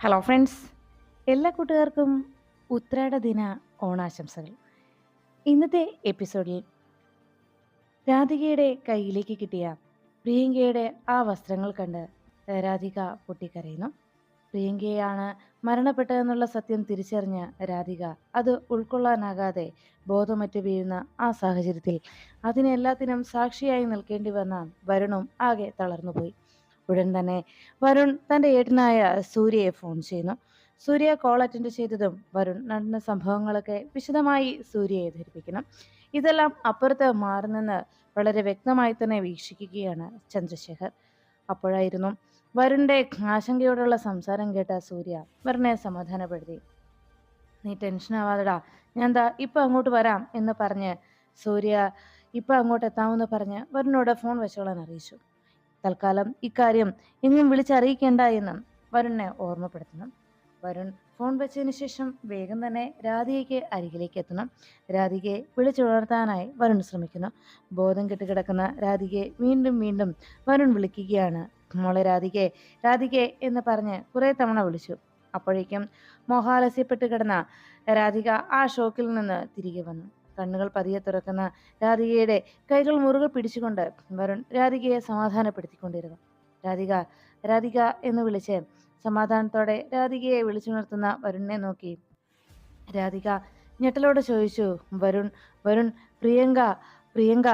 Hello friends എല്ലാ കൂട്ടുകാർക്കും ഉത്രാട ദിന ഓണാശംസകൾ. ഇന്നത്തെ എപ്പിസോഡിൽ രാധികയുടെ കയ്യിലേക്ക് കിട്ടിയ പ്രിയങ്കയുടെ ആ വസ്ത്രങ്ങൾ കണ്ട് രാധിക പൊട്ടിക്കരയുന്നു. പ്രിയങ്കയാണ് മരണപ്പെട്ടതെന്നുള്ള സത്യം തിരിച്ചറിഞ്ഞ രാധിക അത് ഉൾക്കൊള്ളാനാകാതെ ബോധമറ്റു വീഴുന്ന ആ സാഹചര്യത്തിൽ അതിനെല്ലാത്തിനും സാക്ഷിയായി നിൽക്കേണ്ടി വന്ന വരുണും ആകെ തളർന്നുപോയി. ഉടൻ തന്നെ വരുൺ തന്റെ ഏട്ടനായ സൂര്യയെ ഫോൺ ചെയ്യുന്നു. സൂര്യ കോൾ അറ്റൻഡ് ചെയ്തതും വരുൺ നടന്ന സംഭവങ്ങളൊക്കെ വിശദമായി സൂര്യയെ ധരിപ്പിക്കണം ഇതെല്ലാം അപ്പുറത്ത് മാറുന്നെന്ന് വളരെ വ്യക്തമായി തന്നെ വീക്ഷിക്കുകയാണ് ചന്ദ്രശേഖർ. അപ്പോഴായിരുന്നു വരുണിന്റെ ആശങ്കയോടുള്ള സംസാരം കേട്ട സൂര്യ വരുണെ സമാധാനപ്പെടുത്തി. നീ ടെൻഷൻ ആവാതെടാ. ഞാൻ ദാ ഇപ്പം അങ്ങോട്ട് വരാം എന്ന് പറഞ്ഞ് സൂര്യ ഇപ്പം അങ്ങോട്ട് എത്താമെന്ന് പറഞ്ഞ് വരുണിനോട് ഫോൺ വെച്ചോളാൻ അറിയിച്ചു. തൽക്കാലം ഇക്കാര്യം എങ്ങും വിളിച്ചറിയിക്കേണ്ട എന്നും വരുണിനെ ഓർമ്മപ്പെടുത്തണം. വരുൺ ഫോൺ വെച്ചതിന് ശേഷം വേഗം തന്നെ രാധികയ്ക്ക് അരികിലേക്ക് എത്തണം. രാധികയെ വിളിച്ചുണർത്താനായി വരുൺ ശ്രമിക്കുന്നു. ബോധം കെട്ടുകിടക്കുന്ന രാധികയെ വീണ്ടും വീണ്ടും വരുൺ വിളിക്കുകയാണ്. മോളെ രാധികെ രാധികെ എന്ന് പറഞ്ഞ് കുറേ തവണ വിളിച്ചു. അപ്പോഴേക്കും മോഹാലസ്യപ്പെട്ട് കിടന്ന രാധിക ആ ഷോക്കിൽ നിന്ന് തിരികെ വന്നു. കണ്ണുകൾ പതിയെ തുറക്കുന്ന രാധികയുടെ കൈകൾ മുറുകെ പിടിച്ചുകൊണ്ട് വരുൺ രാധികയെ സമാധാനപ്പെടുത്തിക്കൊണ്ടിരുന്നു. രാധിക രാധിക എന്ന് വിളിച്ച് സമാധാനത്തോടെ രാധികയെ വിളിച്ചുണർത്തുന്ന വരുണിനെ നോക്കി. രാധിക ഞെട്ടലോട് ചോദിച്ചു വരുൺ വരുൺ പ്രിയങ്ക പ്രിയങ്ക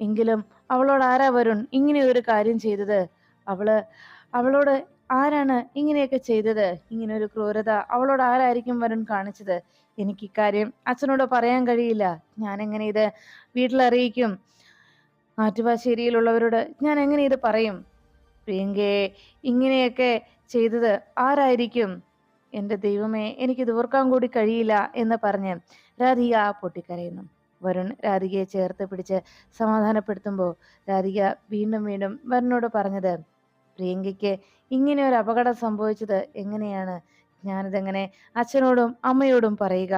എങ്കിലും അവളോട് ആരാ വരുൺ ഇങ്ങനെ ഒരു കാര്യം ചെയ്തത്? അവൾ അവളോട് ആരാണ് ഇങ്ങനെയൊക്കെ ചെയ്തത്? ഇങ്ങനെ ഒരു ക്രൂരത അവളോട് ആരായിരിക്കും വരുൺ കാണിച്ചത്? എനിക്ക് ഇക്കാര്യം അച്ഛനോട് പറയാൻ കഴിയില്ല. ഞാൻ എങ്ങനെ ഇത് വീട്ടിലറിയിക്കും? ആറ്റുവാശ്ശേരിയിലുള്ളവരോട് ഞാൻ എങ്ങനെ ഇത് പറയും? പ്രിയങ്കയെ ഇങ്ങനെയൊക്കെ ചെയ്തത് ആരായിരിക്കും? എന്റെ ദൈവമേ എനിക്ക് ദൂർക്കാൻ കൂടി കഴിയില്ല എന്ന് പറഞ്ഞ് രാധിക പൊട്ടിക്കരയുന്നു. വരുൺ രാധികയെ ചേർത്ത് പിടിച്ച് സമാധാനപ്പെടുത്തുമ്പോൾ രാധിക വീണ്ടും വീണ്ടും വരുണോട് പറഞ്ഞത് പ്രിയങ്കയ്ക്ക് ഇങ്ങനെ ഒരു അപകടം സംഭവിച്ചത് എങ്ങനെയാണ്? ഞാനിതെങ്ങനെ അച്ഛനോടും അമ്മയോടും പറയുക.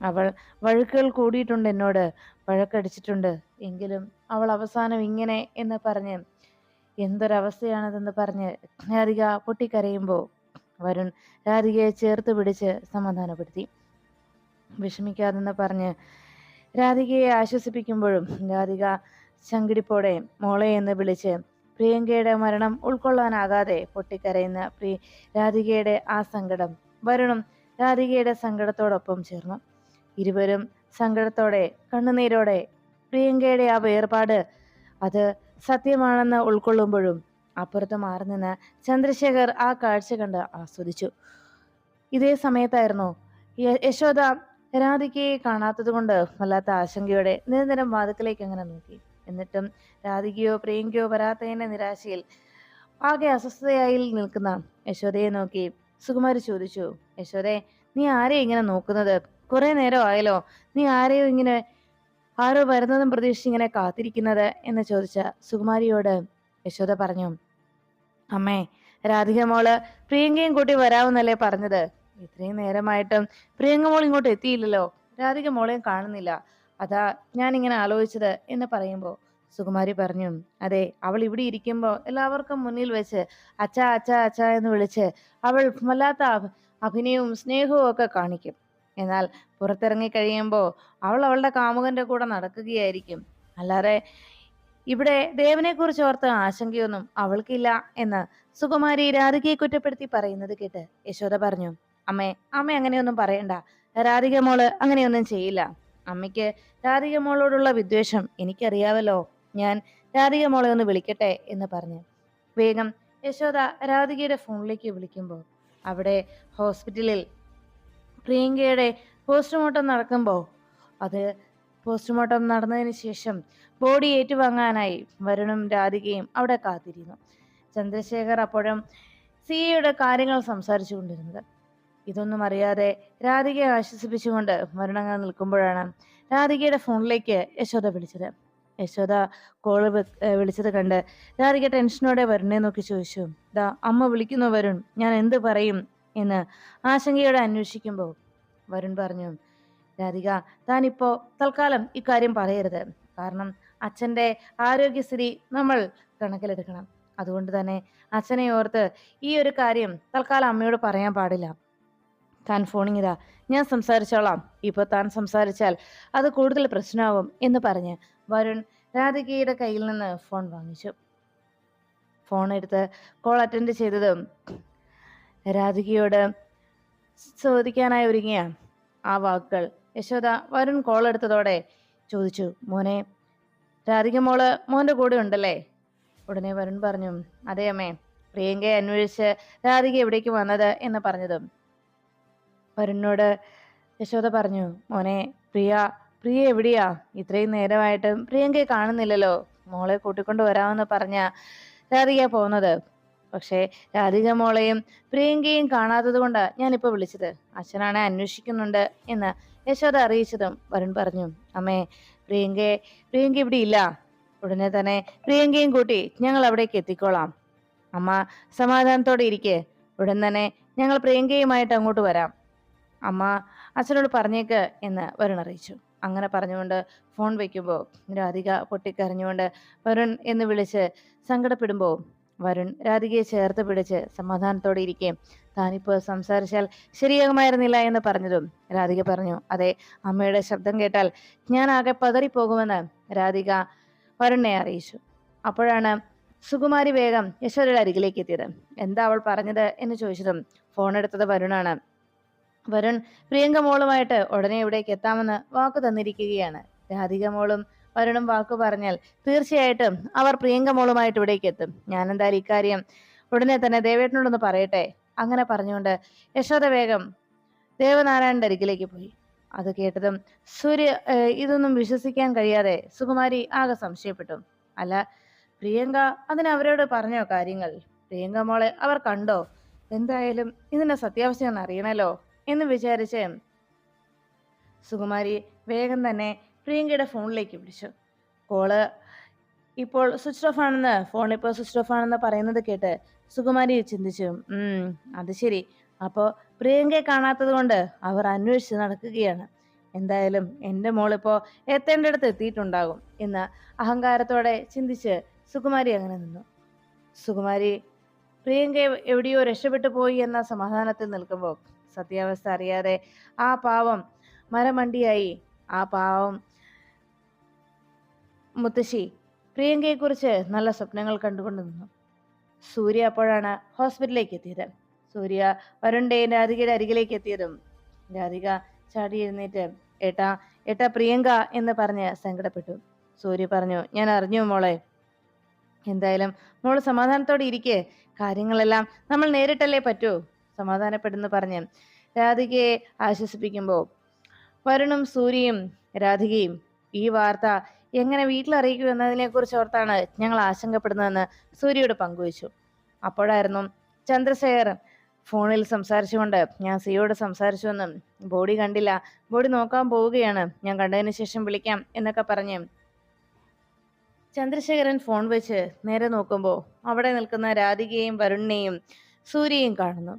അവൾ വഴുക്കുകൾ കൂടിയിട്ടുണ്ട് എന്നോട് വഴക്കടിച്ചിട്ടുണ്ട്. എങ്കിലും അവൾ അവസാനം ഇങ്ങനെ എന്ന് പറഞ്ഞ് എന്തൊരവസ്ഥയാണതെന്ന് പറഞ്ഞ് രാധിക പൊട്ടിക്കരയുമ്പോൾ വരുൺ രാധികയെ ചേർത്ത് പിടിച്ച് സമാധാനപ്പെടുത്തി. വിഷമിക്കാതെന്ന് പറഞ്ഞ് രാധികയെ ആശ്വസിപ്പിക്കുമ്പോഴും രാധിക ചങ്കിടിപ്പോടെ മോളെ എന്ന് വിളിച്ച് പ്രിയങ്കയുടെ മരണം ഉൾക്കൊള്ളാനാകാതെ പൊട്ടിക്കരയുന്ന പ്രിയ രാധികയുടെ ആ സങ്കടം വരുണും രാധികയുടെ സങ്കടത്തോടൊപ്പം ചേർന്നു. ഇരുവരും സങ്കടത്തോടെ കണ്ണുനീരോടെ പ്രിയങ്കയുടെ ആ വേർപാട് അത് സത്യമാണെന്ന് ഉൾക്കൊള്ളുമ്പോഴും അപ്പുറത്ത് മാറി നിന്ന് ചന്ദ്രശേഖർ ആ കാഴ്ച കണ്ട് ആസ്വദിച്ചു. ഇതേ സമയത്തായിരുന്നു യശോദ രാധികയെ കാണാത്തത് കൊണ്ട് വല്ലാത്ത ആശങ്കയോടെ നിരന്തരം വാതുക്കലേക്ക് അങ്ങനെ നോക്കി. എന്നിട്ടും രാധികയോ പ്രിയങ്കയോ വരാത്തതിന്റെ നിരാശയിൽ ആകെ അസ്വസ്ഥതയായി നിൽക്കുന്ന യശോദയെ നോക്കി സുകുമാരി ചോദിച്ചു യശോദേ നീ ആരെയും ഇങ്ങനെ നോക്കുന്നത്? കുറെ നേരം ആയല്ലോ. നീ ആരെയോ ഇങ്ങനെ ആരോ വരുന്നതും പ്രതീക്ഷിച്ച് ഇങ്ങനെ കാത്തിരിക്കുന്നത്? എന്ന് ചോദിച്ച സുകുമാരിയോട് യശോദ പറഞ്ഞു അമ്മേ രാധിക മോൾ പ്രിയങ്കയും കൂട്ടി വരാമെന്നല്ലേ പറഞ്ഞത്? ഇത്രയും നേരമായിട്ടും പ്രിയങ്ക മോൾ ഇങ്ങോട്ട് എത്തിയില്ലല്ലോ. രാധിക മോളെയും കാണുന്നില്ല. അതാ ഞാൻ ഇങ്ങനെ ആലോചിച്ചത് എന്ന് പറയുമ്പോൾ സുകുമാരി പറഞ്ഞു അതെ അവൾ ഇവിടെ ഇരിക്കുമ്പോൾ എല്ലാവർക്കും മുന്നിൽ വെച്ച് അച്ഛ അച്ഛ അച്ഛ എന്ന് വിളിച്ച് അവൾ വല്ലാത്ത അഭിനയവും സ്നേഹവും ഒക്കെ കാണിക്കും. എന്നാൽ പുറത്തിറങ്ങി കഴിയുമ്പോൾ അവൾ അവളുടെ കാമുകന്റെ കൂടെ നടക്കുകയായിരിക്കും. അല്ലാതെ ഇവിടെ ദേവനെ കുറിച്ച് ഓർത്ത് ആശങ്കയൊന്നും അവൾക്കില്ല എന്ന് സുകുമാരി രാധികയെ കുറ്റപ്പെടുത്തി പറയുന്നത് കേട്ട് യശോദ പറഞ്ഞു അമ്മേ അമ്മ അങ്ങനെയൊന്നും പറയണ്ട. രാധിക മോൾ അങ്ങനെയൊന്നും ചെയ്യില്ല. അമ്മയ്ക്ക് രാധിക മോളോടുള്ള വിദ്വേഷം എനിക്കറിയാവല്ലോ. ഞാൻ രാധിക മോളെ ഒന്ന് വിളിക്കട്ടെ എന്ന് പറഞ്ഞു. വേഗം യശോദ രാധികയുടെ ഫോണിലേക്ക് വിളിക്കുമ്പോൾ അവിടെ ഹോസ്പിറ്റലിൽ പ്രിയങ്കയുടെ പോസ്റ്റ്മോർട്ടം നടക്കുമ്പോൾ അത് പോസ്റ്റ്മോർട്ടം നടന്നതിന് ശേഷം ബോഡി ഏറ്റുവാങ്ങാനായി വരുണും രാധികയും അവിടെ കാത്തിരുന്നു. ചന്ദ്രശേഖർ അപ്പോഴും സിയുടെ കാര്യങ്ങൾ സംസാരിച്ചു കൊണ്ടിരുന്നത് ഇതൊന്നും അറിയാതെ രാധികയെ ആശ്വസിപ്പിച്ചുകൊണ്ട് മരണങ്ങൾ നിൽക്കുമ്പോഴാണ് രാധികയുടെ ഫോണിലേക്ക് യശോദ വിളിച്ചത്. യശോദ കോൾ വിളിച്ചത് കണ്ട് രാധിക ടെൻഷനോടെ വരുണെ നോക്കി ചോദിച്ചു. ദാ അമ്മ വിളിക്കുന്നു വരുൺ ഞാൻ എന്ത് പറയും? എന്ന് ആശങ്കയോടെ അന്വേഷിക്കുമ്പോൾ വരുൺ പറഞ്ഞു രാധിക താനിപ്പോ തൽക്കാലം ഇക്കാര്യം പറയരുത്. കാരണം അച്ഛന്റെ ആരോഗ്യസ്ഥിതി നമ്മൾ കണക്കിലെടുക്കണം. അതുകൊണ്ട് തന്നെ അച്ഛനെ ഓർത്ത് ഈ ഒരു കാര്യം തൽക്കാലം അമ്മയോട് പറയാൻ പാടില്ല. താൻ ഫോണിങ്ങിതാ ഞാൻ സംസാരിച്ചോളാം. ഇപ്പൊ താൻ സംസാരിച്ചാൽ അത് കൂടുതൽ പ്രശ്നമാവും എന്ന് പറഞ്ഞ് വരുൺ രാധികയുടെ കയ്യിൽ നിന്ന് ഫോൺ വാങ്ങിച്ചു. ഫോൺ എടുത്ത് കോൾ അറ്റൻഡ് ചെയ്തതും രാധികയോട് ചോദിക്കാനായി ഒരുങ്ങിയ ആ വാക്കുകൾ. യശോദ വരുൺ കോൾ എടുത്തതോടെ ചോദിച്ചു മോനെ രാധിക മോൾ മോന്റെ കൂടെ ഉണ്ടല്ലേ? ഉടനെ വരുൺ പറഞ്ഞു അതേ അമ്മേ പ്രിയങ്കയെ അന്വേഷിച്ച് രാധിക എവിടേക്ക് വന്നത്? എന്ന് പറഞ്ഞതും വരുണിനോട് യശോദ പറഞ്ഞു മോനെ പ്രിയ പ്രിയ എവിടെയാ? ഇത്രയും നേരമായിട്ടും പ്രിയങ്കയെ കാണുന്നില്ലല്ലോ. മോളെ കൂട്ടിക്കൊണ്ട് വരാമെന്ന് പറഞ്ഞ രാധിക പോകുന്നത്. പക്ഷേ രാധിക മോളെയും പ്രിയങ്കയും കാണാത്തത് കൊണ്ടാണ് ഞാനിപ്പോ വിളിച്ചത്. അച്ഛനാണെ അന്വേഷിക്കുന്നുണ്ട് എന്ന് യശോദ അറിയിച്ചതും വരുൺ പറഞ്ഞു അമ്മേ പ്രിയങ്കയെ പ്രിയങ്ക ഇവിടെ ഇല്ല. ഉടനെ തന്നെ പ്രിയങ്കയും കൂട്ടി ഞങ്ങൾ അവിടേക്ക് എത്തിക്കോളാം. അമ്മ സമാധാനത്തോടെ ഇരിക്കെ. ഉടൻ തന്നെ ഞങ്ങൾ പ്രിയങ്കയുമായിട്ട് അങ്ങോട്ട് വരാം. അമ്മ അച്ഛനോട് പറഞ്ഞേക്ക് എന്ന് വരുൺ അറിയിച്ചു. അങ്ങനെ പറഞ്ഞുകൊണ്ട് ഫോൺ വയ്ക്കുമ്പോൾ രാധിക പൊട്ടിക്കരഞ്ഞുകൊണ്ട് വരുൺ എന്ന് വിളിച്ച് സങ്കടപ്പെടുമ്പോൾ വരുൺ രാധികയെ ചേർത്ത് പിടിച്ച് സമാധാനത്തോടെ ഇരിക്കെ. താനിപ്പോൾ സംസാരിച്ചാൽ ശരിയാകുമായിരുന്നില്ല എന്ന് പറഞ്ഞതും രാധിക പറഞ്ഞു. അതെ അമ്മയുടെ ശബ്ദം കേട്ടാൽ ഞാൻ ആകെ പതറിപ്പോകുമെന്ന് രാധിക വരുണിനെ അറിയിച്ചു. അപ്പോഴാണ് സുകുമാരി വേഗം യശോദയുടെ അരികിലേക്ക് എത്തിയത്. എന്താ അവൾ പറഞ്ഞത് എന്ന് ചോദിച്ചതും ഫോൺ എടുത്തത് വരുണാണ്. വരുൺ പ്രിയങ്ക മോളുമായിട്ട് ഉടനെ ഇവിടേക്ക് എത്താമെന്ന് വാക്ക് തന്നിരിക്കുകയാണ്. രാധിക മോളും വരുണും വാക്ക് പറഞ്ഞാൽ തീർച്ചയായിട്ടും അവർ പ്രിയങ്ക മോളുമായിട്ട് ഇവിടേക്ക് എത്തും. ഞാൻ എന്തായാലും ഇക്കാര്യം ഉടനെ തന്നെ ദേവേട്ടനോടൊന്ന് പറയട്ടെ. അങ്ങനെ പറഞ്ഞുകൊണ്ട് യശോദ വേഗം ദേവനാരായണന്റെ അരികിലേക്ക് പോയി. അത് കേട്ടതും സൂര്യ ഇതൊന്നും വിശ്വസിക്കാൻ കഴിയാതെ സുകുമാരി ആകെ സംശയപ്പെട്ടു. അല്ല പ്രിയങ്ക അതിന് അവരോട് പറഞ്ഞോ കാര്യങ്ങൾ? പ്രിയങ്ക മോളെ അവർ കണ്ടോ? എന്തായാലും ഇതിന്റെ സത്യാവസ്ഥ ഒന്ന് അറിയണല്ലോ. എന്ന് വിചാരിച്ച് സുകുമാരി വേഗം തന്നെ പ്രിയങ്കയുടെ ഫോണിലേക്ക് വിളിച്ചു. കോൾ ഇപ്പോൾ സ്വിച്ച് ഓഫ് ആണെന്ന് ഫോൺ ഇപ്പോൾ സ്വിച്ച് ഓഫ് ആണെന്ന് പറയുന്നത് കേട്ട് സുകുമാരി ചിന്തിച്ചു. അത് ശരി. അപ്പോൾ പ്രിയങ്കയെ കാണാത്തത് കൊണ്ട് അവർ അന്വേഷിച്ച് നടക്കുകയാണ്. എന്തായാലും എന്റെ മോളിപ്പോൾ എത്തേണ്ടടുത്ത് എത്തിയിട്ടുണ്ടാകും എന്ന് അഹങ്കാരത്തോടെ ചിന്തിച്ച് സുകുമാരി അങ്ങനെ നിന്നു. സുകുമാരി പ്രിയങ്ക എവിടെയോ രക്ഷപ്പെട്ടു പോയി എന്ന സമാധാനത്തിൽ നിൽക്കുമ്പോൾ സത്യാവസ്ഥ അറിയാതെ ആ പാവം മരമണ്ടിയായി. ആ പാവം മുത്തശ്ശി പ്രിയങ്കയെക്കുറിച്ച് നല്ല സ്വപ്നങ്ങൾ കണ്ടുകൊണ്ട് നിന്നു. സൂര്യ അപ്പോഴാണ് ഹോസ്പിറ്റലിലേക്ക് എത്തിയത്. സൂര്യ വരുണ്ടേ രാധികയുടെ അരികിലേക്ക് എത്തിയതും രാധിക ചാടി എഴുന്നേറ്റ് ഏട്ടാ ഏട്ടാ പ്രിയങ്ക എന്ന് പറഞ്ഞ് സങ്കടപ്പെട്ടു. സൂര്യ പറഞ്ഞു ഞാൻ അറിഞ്ഞു മോളെ. എന്തായാലും മോൾ സമാധാനത്തോടെ ഇരിക്കെ. കാര്യങ്ങളെല്ലാം നമ്മൾ നേരിട്ടല്ലേ പറ്റൂ. സമാധാനപ്പെടുന്നു പറഞ്ഞ് രാധികയെ ആശ്വസിപ്പിക്കുമ്പോൾ വരുണും സൂര്യയും രാധികയും ഈ വാർത്ത എങ്ങനെ വീട്ടിൽ അറിയിക്കൂ എന്നതിനെ കുറിച്ച് ഓർത്താണ് ഞങ്ങൾ ആശങ്കപ്പെടുന്നതെന്ന് സൂര്യയോട് പങ്കുവച്ചു. അപ്പോഴായിരുന്നു ചന്ദ്രശേഖർ ഫോണിൽ സംസാരിച്ചുകൊണ്ട് ഞാൻ സിയോട് സംസാരിച്ചുവെന്നും. ബോഡി കണ്ടില്ല. ബോഡി നോക്കാൻ പോവുകയാണ്. ഞാൻ കണ്ടതിന് ശേഷം വിളിക്കാം എന്നൊക്കെ പറഞ്ഞ് ചന്ദ്രശേഖരൻ ഫോൺ വെച്ച് നേരെ നോക്കുമ്പോൾ അവിടെ നിൽക്കുന്ന രാധികയെയും വരുണിനെയും സൂര്യയും കാണുന്നു.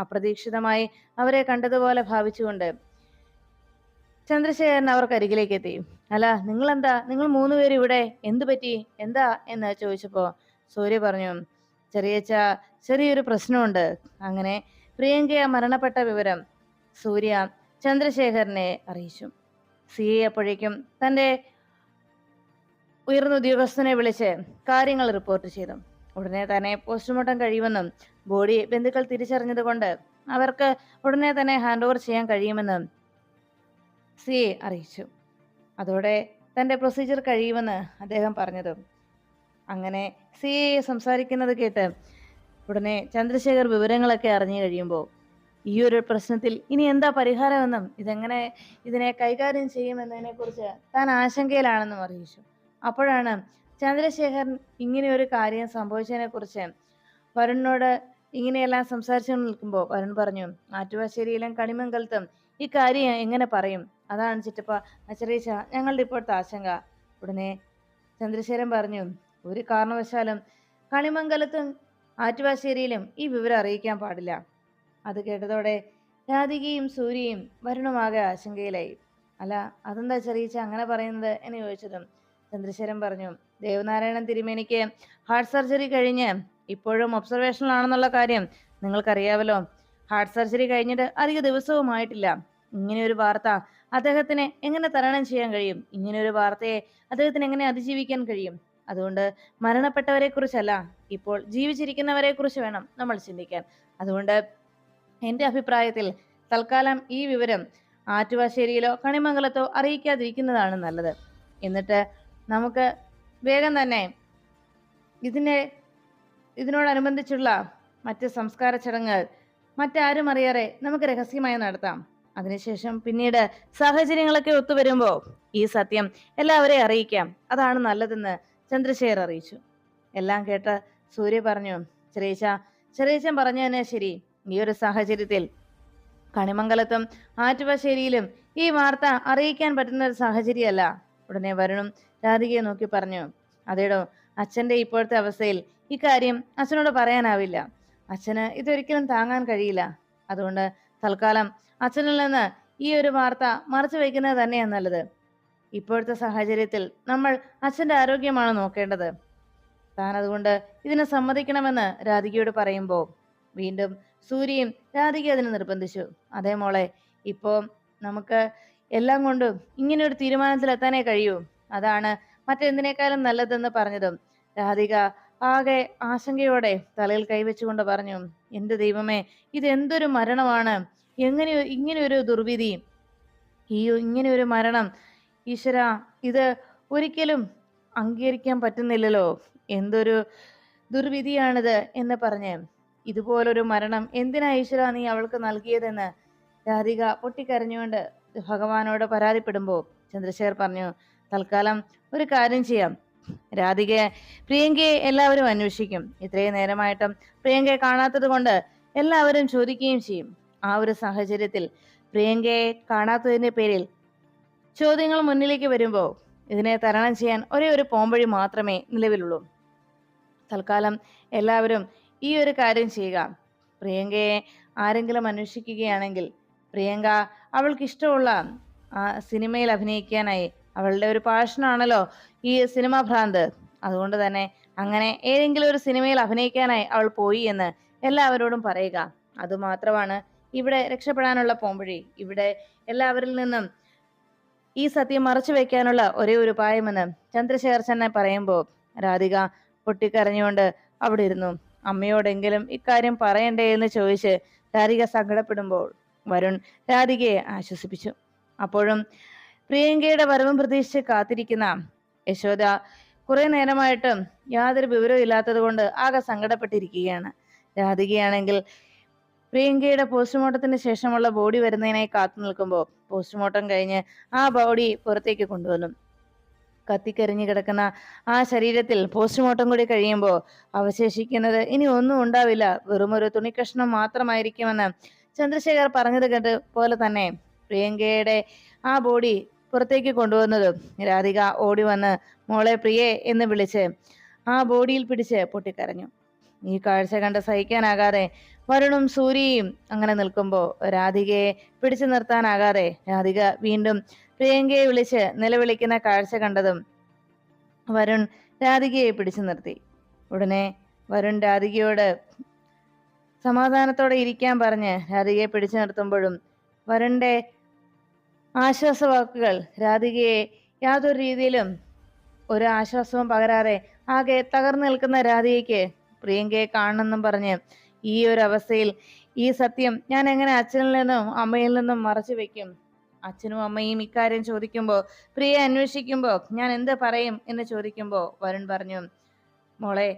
അപ്രതീക്ഷിതമായി അവരെ കണ്ടതുപോലെ ഭാവിച്ചുകൊണ്ട് ചന്ദ്രശേഖരൻ അവർക്ക് അരികിലേക്ക് എത്തി അല്ല നിങ്ങൾ എന്താ നിങ്ങൾ മൂന്നുപേരും ഇവിടെ? എന്തു പറ്റി? എന്താ? എന്ന് ചോദിച്ചപ്പോ സൂര്യ പറഞ്ഞു ചെറിയച്ച ചെറിയൊരു പ്രശ്നമുണ്ട്. അങ്ങനെ പ്രിയങ്കയ മരണപ്പെട്ട വിവരം സൂര്യ ചന്ദ്രശേഖരനെ അറിയിച്ചു. സി എ അപ്പോഴേക്കും തന്റെ ഉയർന്ന ഉദ്യോഗസ്ഥനെ വിളിച്ച് കാര്യങ്ങൾ റിപ്പോർട്ട് ചെയ്തു. ഉടനെ തന്നെ പോസ്റ്റ്മോർട്ടം കഴിയുമെന്നും ബോഡി ബന്ധുക്കൾ തിരിച്ചറിഞ്ഞതുകൊണ്ട് അവർക്ക് ഉടനെ തന്നെ ഹാൻഡ് ഓവർ ചെയ്യാൻ കഴിയുമെന്ന് സി അറിയിച്ചു. അതോടെ തന്റെ പ്രൊസീജിയർ കഴിയുമെന്ന് അദ്ദേഹം പറഞ്ഞതും. അങ്ങനെ സി സംസാരിക്കുന്നത് കേട്ട് ഉടനെ ചന്ദ്രശേഖർ വിവരങ്ങളൊക്കെ അറിഞ്ഞു കഴിയുമ്പോൾ ഈ ഒരു പ്രശ്നത്തിൽ ഇനി എന്താ പരിഹാരമെന്നും ഇതെങ്ങനെ ഇതിനെ കൈകാര്യം ചെയ്യുമെന്നതിനെ കുറിച്ച് താൻ ആശങ്കയിലാണെന്നും അറിയിച്ചു. അപ്പോഴാണ് ചന്ദ്രശേഖരൻ ഇങ്ങനെ ഒരു കാര്യം സംഭവിച്ചതിനെ കുറിച്ച് വരുണിനോട് ഇങ്ങനെയെല്ലാം സംസാരിച്ചു നിൽക്കുമ്പോൾ വരുൺ പറഞ്ഞു ആറ്റുവാശ്ശേരിയിലും കണിമംഗലത്തും ഈ കാര്യം എങ്ങനെ പറയും? അതാണ് ചിറ്റപ്പ അച്ചറീച്ച ഞങ്ങളുടെ ഇപ്പോഴത്തെ ആശങ്ക. ഉടനെ ചന്ദ്രശേഖരൻ പറഞ്ഞു ഒരു കാരണവശാലും കണിമംഗലത്തും ആറ്റുവാശ്ശേരിയിലും ഈ വിവരം അറിയിക്കാൻ പാടില്ല. അത് കേട്ടതോടെ രാധികയും സൂര്യയും വരുണുമാകെ ആശങ്കയിലായി. അല്ല അതെന്താ ചെറിയച്ച അങ്ങനെ പറയുന്നത്? എന്ന് ചോദിച്ചതും ചന്ദ്രശേഖരൻ പറഞ്ഞു ദേവനാരായണൻ തിരുമേനിക്ക് ഹാർട്ട് സർജറി കഴിഞ്ഞ് ഇപ്പോഴും ഒബ്സർവേഷനിലാണെന്നുള്ള കാര്യം നിങ്ങൾക്കറിയാവല്ലോ. ഹാർട്ട് സർജറി കഴിഞ്ഞിട്ട് അധിക ദിവസവുമായിട്ടില്ല ഇങ്ങനെ ഒരു വാർത്ത അദ്ദേഹത്തിന് എങ്ങനെ തരണം ചെയ്യാൻ കഴിയും? ഇങ്ങനെ ഒരു വാർത്തയെ അദ്ദേഹത്തിന് എങ്ങനെ അതിജീവിക്കാൻ കഴിയും? അതുകൊണ്ട് മരണപ്പെട്ടവരെ കുറിച്ചല്ല ഇപ്പോൾ ജീവിച്ചിരിക്കുന്നവരെ കുറിച്ച് വേണം നമ്മൾ ചിന്തിക്കാൻ. അതുകൊണ്ട് എന്റെ അഭിപ്രായത്തിൽ തൽക്കാലം ഈ വിവരം ആറ്റുവാശ്ശേരിയിലോ കണിമംഗലത്തോ അറിയിക്കാതിരിക്കുന്നതാണ് നല്ലത്. എന്നിട്ട് നമുക്ക് വേഗം തന്നെ ഇതിനെ ഇതിനോടനുബന്ധിച്ചുള്ള മറ്റ് സംസ്കാര ചടങ്ങുകൾ മറ്റാരും അറിയാതെ നമുക്ക് രഹസ്യമായി നടത്താം. അതിനുശേഷം പിന്നീട് സാഹചര്യങ്ങളൊക്കെ ഒത്തുവരുമ്പോൾ ഈ സത്യം എല്ലാവരെയും അറിയിക്കാം. അതാണ് നല്ലതെന്ന് ചന്ദ്രശേഖർ അറിയിച്ചു. എല്ലാം കേട്ട് സൂര്യ പറഞ്ഞു ചെറിയച്ച ചെറിയച്ചൻ പറഞ്ഞു തന്നെ ശരി. ഈ ഒരു സാഹചര്യത്തിൽ കണിമംഗലത്തും ആറ്റുപശ്ശേരിയിലും ഈ വാർത്ത അറിയിക്കാൻ പറ്റുന്ന ഒരു സാഹചര്യമല്ല. ഉടനെ വരുണും രാധികയെ നോക്കി പറഞ്ഞു അതേടോ അച്ഛന്റെ ഇപ്പോഴത്തെ അവസ്ഥയിൽ ഇക്കാര്യം അച്ഛനോട് പറയാനാവില്ല. അച്ഛന് ഇതൊരിക്കലും താങ്ങാൻ കഴിയില്ല. അതുകൊണ്ട് തൽക്കാലം അച്ഛനിൽ നിന്ന് ഈ ഒരു വാർത്ത മറച്ചു വയ്ക്കുന്നത് തന്നെയാണ് നല്ലത്. ഇപ്പോഴത്തെ സാഹചര്യത്തിൽ നമ്മൾ അച്ഛന്റെ ആരോഗ്യമാണ് നോക്കേണ്ടത്. താൻ അതുകൊണ്ട് ഇതിനെ സമ്മതിക്കണമെന്ന് രാധികയോട് പറയുമ്പോൾ വീണ്ടും സൂര്യയും രാധിക അതിനെ നിർബന്ധിച്ചു. അതേ മോളെ ഇപ്പോ നമുക്ക് എല്ലാം കൊണ്ടും ഇങ്ങനെ ഒരു തീരുമാനത്തിലെത്താനേ കഴിയൂ. അതാണ് മറ്റെന്തിനേക്കാളും നല്ലതെന്ന് പറഞ്ഞതും രാധിക ആകെ ആശങ്കയോടെ തലയിൽ കൈവച്ചുകൊണ്ട് പറഞ്ഞു എന്റെ ദൈവമേ ഇത് എന്തൊരു മരണമാണ്? എങ്ങനെ ഇങ്ങനെ ഒരു ദുർവിധി? ഈ ഇങ്ങനെ ഒരു മരണം ഈശ്വര ഇത് ഒരിക്കലും അംഗീകരിക്കാൻ പറ്റുന്നില്ലല്ലോ. എന്തൊരു ദുർവിധിയാണിത്? എന്ന് പറഞ്ഞ് ഇതുപോലൊരു മരണം എന്തിനാ ഈശ്വര നീ അവൾക്ക് നൽകിയതെന്ന്? രാധിക പൊട്ടിക്കരഞ്ഞുകൊണ്ട് ഭഗവാനോട് പരാതിപ്പെടുമ്പോൾ ചന്ദ്രശേഖർ പറഞ്ഞു തൽക്കാലം ഒരു കാര്യം ചെയ്യാം. രാധികയെ പ്രിയങ്കയെ എല്ലാവരും അന്വേഷിക്കും. ഇത്രയും നേരമായിട്ടും പ്രിയങ്കയെ കാണാത്തത് കൊണ്ട് എല്ലാവരും ചോദിക്കുകയും ചെയ്യും. ആ ഒരു സാഹചര്യത്തിൽ പ്രിയങ്കയെ കാണാത്തതിന്റെ പേരിൽ ചോദ്യങ്ങൾ മുന്നിലേക്ക് വരുമ്പോൾ ഇതിനെ തരണം ചെയ്യാൻ ഒരേ ഒരു പോംവഴി മാത്രമേ നിലവിലുള്ളൂ. തൽക്കാലം എല്ലാവരും ഈ ഒരു കാര്യം ചെയ്യുക. പ്രിയങ്കയെ ആരെങ്കിലും അന്വേഷിക്കുകയാണെങ്കിൽ പ്രിയങ്ക അവൾക്ക് ഇഷ്ടമുള്ള ആ സിനിമയിൽ അഭിനയിക്കാനായി അവളുടെ ഒരു പാഷനാണല്ലോ ഈ സിനിമ ഭ്രാന്ത്. അതുകൊണ്ട് തന്നെ അങ്ങനെ ഏതെങ്കിലും ഒരു സിനിമയിൽ അഭിനയിക്കാനായി അവൾ പോയി എന്ന് എല്ലാവരോടും പറയുക. അതുമാത്രമാണ് ഇവിടെ രക്ഷപ്പെടാനുള്ള പോംവഴി. ഇവിടെ എല്ലാവരിൽ നിന്നും ഈ സത്യം മറച്ചു വെക്കാനുള്ള ഒരേ ഒരു ഉപായമെന്ന് ചന്ദ്രശേഖർ ചെന്നെ പറയുമ്പോൾ രാധിക പൊട്ടിക്കരഞ്ഞുകൊണ്ട് അവിടെ ഇരുന്നു. അമ്മയോടെങ്കിലും ഇക്കാര്യം പറയണ്ടേ എന്ന് ചോദിച്ച് രാധിക സങ്കടപ്പെടുമ്പോൾ വരുൺ രാധികയെ ആശ്വസിപ്പിച്ചു. അപ്പോഴും പ്രിയങ്കയുടെ വരവും പ്രതീക്ഷിച്ച് കാത്തിരിക്കുന്ന യശോദ കുറെ നേരമായിട്ടും യാതൊരു വിവരവും ഇല്ലാത്തത് കൊണ്ട് ആകെ സങ്കടപ്പെട്ടിരിക്കുകയാണ്. രാധികയാണെങ്കിൽ പ്രിയങ്കയുടെ പോസ്റ്റ്മോർട്ടത്തിന് ശേഷമുള്ള ബോഡി വരുന്നതിനായി കാത്തു നിൽക്കുമ്പോൾ പോസ്റ്റ്മോർട്ടം കഴിഞ്ഞ് ആ ബോഡി പുറത്തേക്ക് കൊണ്ടുവന്നു. കത്തിക്കരിഞ്ഞു കിടക്കുന്ന ആ ശരീരത്തിൽ പോസ്റ്റ്മോർട്ടം കൂടി കഴിയുമ്പോൾ അവശേഷിക്കുന്നത് ഇനി ഒന്നും ഉണ്ടാവില്ല. വെറുമൊരു തുണിക്കഷ്ണം മാത്രമായിരിക്കുമെന്ന് ചന്ദ്രശേഖർ പറഞ്ഞത് കേട്ട് പോലെ തന്നെ പ്രിയങ്കയുടെ ആ ബോഡി പുറത്തേക്ക് കൊണ്ടുവന്നതും. രാധിക ഓടി വന്ന് മോളെ പ്രിയേ എന്ന് വിളിച്ച് ആ ബോഡിയിൽ പിടിച്ച് പൊട്ടിക്കരഞ്ഞു. ഈ കാഴ്ച കണ്ട് സഹിക്കാനാകാതെ വരുണും സൂര്യയും അങ്ങനെ നിൽക്കുമ്പോൾ രാധികയെ പിടിച്ചു നിർത്താനാകാതെ രാധിക വീണ്ടും പ്രിയങ്കയെ വിളിച്ച് നിലവിളിക്കുന്ന കാഴ്ച കണ്ടതും വരുൺ രാധികയെ പിടിച്ചു നിർത്തി. ഉടനെ വരുൺ രാധികയോട് സമാധാനത്തോടെ ഇരിക്കാൻ പറഞ്ഞ് രാധികയെ പിടിച്ചു നിർത്തുമ്പോഴും വരുണിന്റെ ആശ്വാസവാക്കുകൾ. രാധികയെ യാതൊരു രീതിയിലും ഒരു ആശ്വാസവും പകരാതെ ആകെ തകർന്നു നിൽക്കുന്ന രാധികയ്ക്ക് പ്രിയങ്കയെ കാണണമെന്നും പറഞ്ഞ് ഈ ഒരു അവസ്ഥയിൽ ഈ സത്യം ഞാൻ എങ്ങനെ അച്ഛനിൽ നിന്നും അമ്മയിൽ നിന്നും മറച്ചു വെക്കും? അച്ഛനും അമ്മയും ഇക്കാര്യം ചോദിക്കുമ്പോൾ പ്രിയ അന്വേഷിക്കുമ്പോൾ ഞാൻ എന്ത് പറയും എന്ന് ചോദിക്കുമ്പോൾ വരുൺ പറഞ്ഞു മോളെ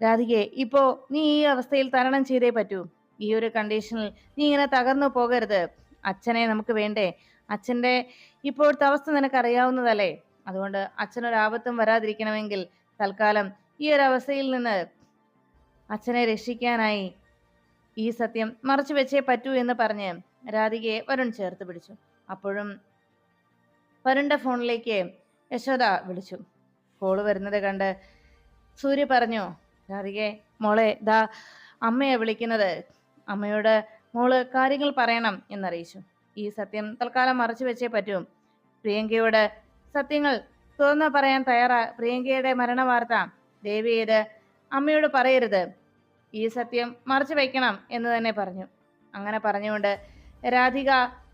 രാധികെ ഇപ്പോ നീ ഈ അവസ്ഥയിൽ തരണം ചെയ്തേ പറ്റൂ. ഈ ഒരു കണ്ടീഷനിൽ നീ ഇങ്ങനെ തകർന്നു പോകരുത്. അച്ഛനെ നമുക്ക് വേണ്ടേ അച്ഛന്റെ ഇപ്പോഴത്തെ അവസ്ഥ നിനക്കറിയാവുന്നതല്ലേ? അതുകൊണ്ട് അച്ഛനൊരാപത്തും വരാതിരിക്കണമെങ്കിൽ തൽക്കാലം ഈ ഒരു അവസ്ഥയിൽ നിന്ന് അച്ഛനെ രക്ഷിക്കാനായി ഈ സത്യം മറച്ചു വെച്ചേ പറ്റൂ എന്ന് പറഞ്ഞ് രാധികയെ വരുൺ ചേർത്ത് പിടിച്ചു. അപ്പോഴും വരുണിന്റെ ഫോണിലേക്ക് യശോദ വിളിച്ചു. കോൾ വരുന്നത് കണ്ട് സൂര്യ പറഞ്ഞു രാധികെ മോളെ ദാ അമ്മയെ വിളിക്കുന്നത്. അമ്മയോട് മോൾ കാര്യങ്ങൾ പറയണം എന്നറിയിച്ചു. ഈ സത്യം തൽക്കാലം മറച്ചു വെച്ചേ പറ്റൂ. പ്രിയങ്കയോട് സത്യങ്ങൾ തുറന്നു പറയാൻ തയ്യാറാ. പ്രിയങ്കയുടെ മരണവാർത്ത ദേവി ഇത് അമ്മയോട് പറയരുത്. ഈ സത്യം മറച്ചു വയ്ക്കണം എന്ന് തന്നെ പറഞ്ഞു. അങ്ങനെ പറഞ്ഞുകൊണ്ട് രാധിക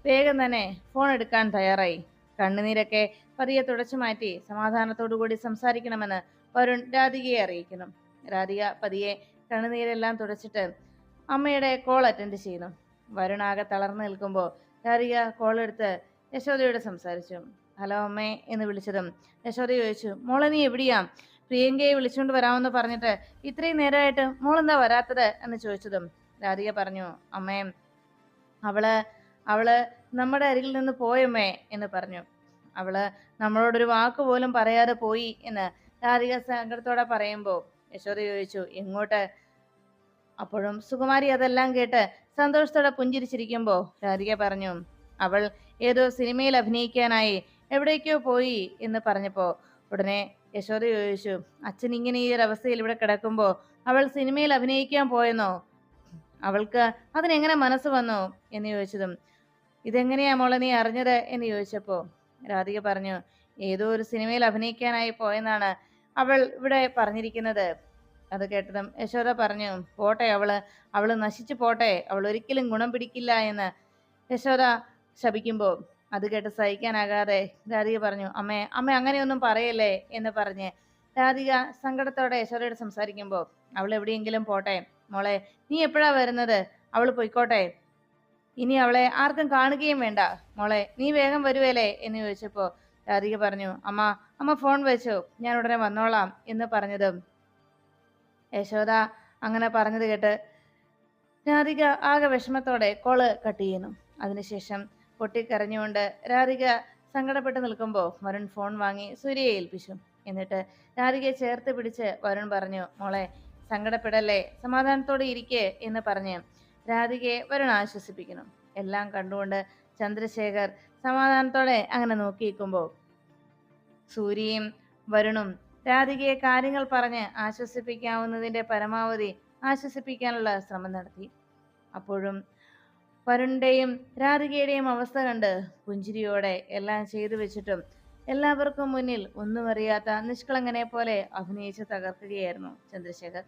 വേഗം തന്നെ ഫോൺ എടുക്കാൻ തയ്യാറായി. കണ്ണുനീരൊക്കെ പതിയെ തുടച്ചു മാറ്റി സമാധാനത്തോടു കൂടി സംസാരിക്കണമെന്ന് വരുൺ രാധികയെ അറിയിക്കുന്നു. രാധിക പതിയെ കണ്ണുനീരെല്ലാം തുടച്ചിട്ട് അമ്മയുടെ കോൾ അറ്റൻഡ് ചെയ്യുന്നു. വരുൺ ആകെ തളർന്നു നിൽക്കുമ്പോൾ രാധിക കോൾ എടുത്ത് യശോദയോട് സംസാരിച്ചു. ഹലോ അമ്മേ എന്ന് വിളിച്ചതും യശോദ ചോദിച്ചു മോളെ നീ എവിടെയാ? പ്രിയങ്കയെ വിളിച്ചുകൊണ്ട് വരാമെന്ന് പറഞ്ഞിട്ട് ഇത്രയും നേരമായിട്ട് മോളെന്താ വരാത്തത്? എന്ന് ചോദിച്ചതും രാധിക പറഞ്ഞു അമ്മേ അവൾ അവൾ നമ്മുടെ അരികിൽ നിന്ന് പോയമ്മേ എന്ന് പറഞ്ഞു. അവൾ നമ്മളോടൊരു വാക്ക് പോലും പറയാതെ പോയി എന്ന് രാധിക സങ്കടത്തോടെ പറയുമ്പോൾ യശോദ ചോദിച്ചു എങ്ങോട്ട്? അപ്പോഴും സുകുമാരി അതെല്ലാം കേട്ട് സന്തോഷത്തോടെ പുഞ്ചിരിച്ചിരിക്കുമ്പോൾ രാധിക പറഞ്ഞു അവൾ ഏതോ സിനിമയിൽ അഭിനയിക്കാനായി എവിടേക്കോ പോയി എന്ന് പറഞ്ഞപ്പോൾ ഉടനെ യശോദ ചോദിച്ചു അച്ഛൻ ഇങ്ങനെ ഈ ഒരു അവസ്ഥയിൽ ഇവിടെ കിടക്കുമ്പോൾ അവൾ സിനിമയിൽ അഭിനയിക്കാൻ പോയെന്നോ? അവൾക്ക് അതിനെങ്ങനെ മനസ്സ് വന്നോ? എന്ന് ചോദിച്ചതും ഇതെങ്ങനെയാ മോളെ നീ അറിഞ്ഞത്? എന്ന് ചോദിച്ചപ്പോൾ രാധിക പറഞ്ഞു ഏതോ ഒരു സിനിമയിൽ അഭിനയിക്കാനായി പോയെന്നാണ് അവൾ ഇവിടെ പറഞ്ഞിരിക്കുന്നത്. അത് കേട്ടതും യശോദ പറഞ്ഞു പോട്ടെ അവൾ അവൾ നശിച്ചു പോട്ടെ അവൾ ഒരിക്കലും ഗുണം പിടിക്കില്ല എന്ന്. യശോദ ശപിക്കുമ്പോൾ അത് കേട്ട് സഹിക്കാനാകാതെ രാധിക പറഞ്ഞു അമ്മേ അമ്മ അങ്ങനെയൊന്നും പറയല്ലേ? എന്ന് പറഞ്ഞ് രാധിക സങ്കടത്തോടെ യശോദയോട് സംസാരിക്കുമ്പോൾ അവൾ എവിടെയെങ്കിലും പോട്ടെ മോളെ നീ എപ്പോഴാ വരുന്നത്? അവൾ പൊയ്ക്കോട്ടെ. ഇനി അവളെ ആർക്കും കാണുകയും വേണ്ട. മോളെ നീ വേഗം വരുവേലേ. എന്ന് ചോദിച്ചപ്പോൾ രാധിക പറഞ്ഞു അമ്മ അമ്മ ഫോൺ വെച്ചു ഞാൻ ഉടനെ വന്നോളാം എന്ന് പറഞ്ഞതും യശോദ അങ്ങനെ പറഞ്ഞത് കേട്ട് രാധിക ആകെ വിഷമത്തോടെ കോൾ കട്ട് ചെയ്യുന്നു. അതിനുശേഷം പൊട്ടിക്കരഞ്ഞുകൊണ്ട് രാധിക സങ്കടപ്പെട്ട് നിൽക്കുമ്പോൾ വരുൺ ഫോൺ വാങ്ങി സൂര്യയെ ഏൽപ്പിച്ചു. എന്നിട്ട് രാധികയെ ചേർത്ത് പിടിച്ച് വരുൺ പറഞ്ഞു മോളെ സങ്കടപ്പെടല്ലേ സമാധാനത്തോടെ ഇരിക്കേ എന്ന് പറഞ്ഞ് രാധികയെ വരുൺ ആശ്വസിപ്പിക്കുന്നു. എല്ലാം കണ്ടുകൊണ്ട് ചന്ദ്രശേഖർ സമാധാനത്തോടെ അങ്ങനെ നോക്കിയിരിക്കുമ്പോൾ സൂര്യയും വരുണും രാധികയെ കാര്യങ്ങൾ പറഞ്ഞ് ആശ്വസിപ്പിക്കാവുന്നതിന്റെ പരമാവധി ആശ്വസിപ്പിക്കാനുള്ള ശ്രമം നടത്തി. അപ്പോഴും വരുണിന്റെയും രാധികയുടെയും അവസ്ഥ കണ്ട് പുഞ്ചിരിയോടെ എല്ലാം ചെയ്തു വെച്ചിട്ടും എല്ലാവർക്കും മുന്നിൽ ഒന്നും അറിയാത്ത നിഷ്കളങ്കനെ പോലെ അഭിനയിച്ച് തകർക്കുകയായിരുന്നു ചന്ദ്രശേഖർ.